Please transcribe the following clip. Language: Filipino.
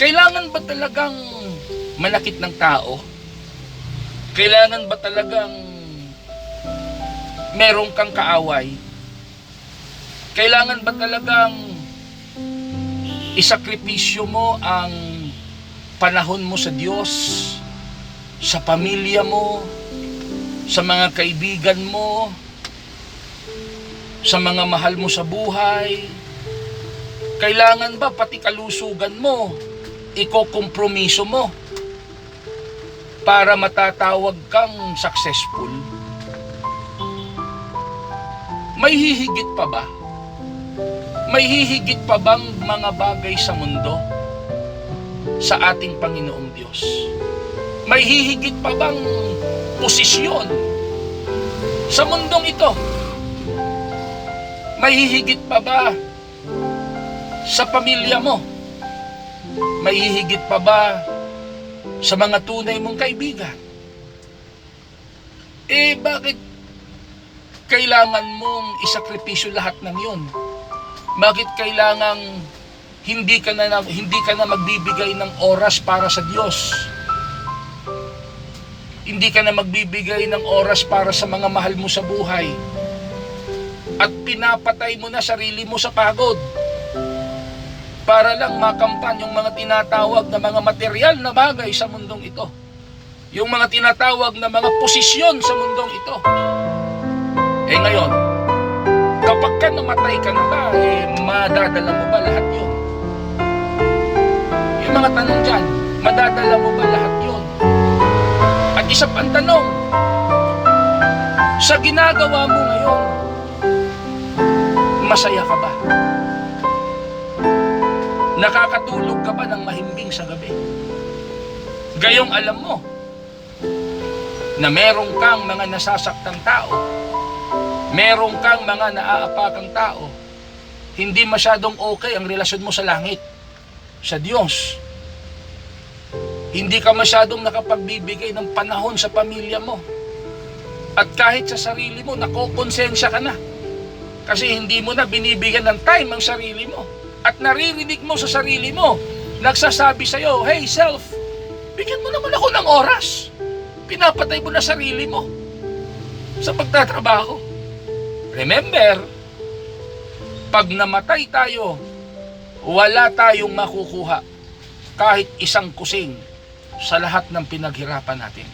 Kailangan ba talagang manakit ng tao? Kailangan ba talagang meron kang kaaway? Kailangan ba talagang isakripisyo mo ang panahon mo sa Diyos, sa pamilya mo, sa mga kaibigan mo, sa mga mahal mo sa buhay? Kailangan ba pati kalusugan mo, ikokompromiso mo para matatawag kang successful? May hihigit pa ba? May hihigit pa bang mga bagay sa mundo sa ating Panginoong Diyos? May hihigit pa bang posisyon sa mundong ito? May hihigit pa ba sa pamilya mo? May hihigit pa ba sa mga tunay mong kaibigan? Eh, bakit kailangan mong isakripisyo lahat ng yun? Bakit kailangang hindi ka na hindi ka na magbibigay ng oras para sa Diyos? Hindi ka na magbibigay ng oras para sa mga mahal mo sa buhay. At pinapatay mo na sarili mo sa pagod. Para lang makamtan yung mga tinatawag na mga material na bagay sa mundong ito. Yung mga tinatawag na mga posisyon sa mundong ito. Eh ngayon, kapag ka namatay ka na ba, eh, madadala mo ba lahat yun? Yung mga tanong dyan, madadala mo ba lahat yun? At isa pang tanong, sa ginagawa mo ngayon, masaya ka ba? Nakakatulog ka ba ng mahimbing sa gabi? Gayong alam mo na meron kang mga nasasaktang tao, meron kang mga naaapakang tao, hindi masyadong okay ang relasyon mo sa langit, sa Diyos. Hindi ka masyadong nakapagbibigay ng panahon sa pamilya mo. At kahit sa sarili mo, nakokonsensya ka na. Kasi hindi mo na binibigyan ng time ang sarili mo. At naririnig mo sa sarili mo, nagsasabi sa'yo, Hey self, bigyan mo naman ako ng oras. Pinapatay mo na sarili mo sa pagtatrabaho. Remember, pag namatay tayo, wala tayong makukuha kahit isang kusing sa lahat ng pinaghirapan natin.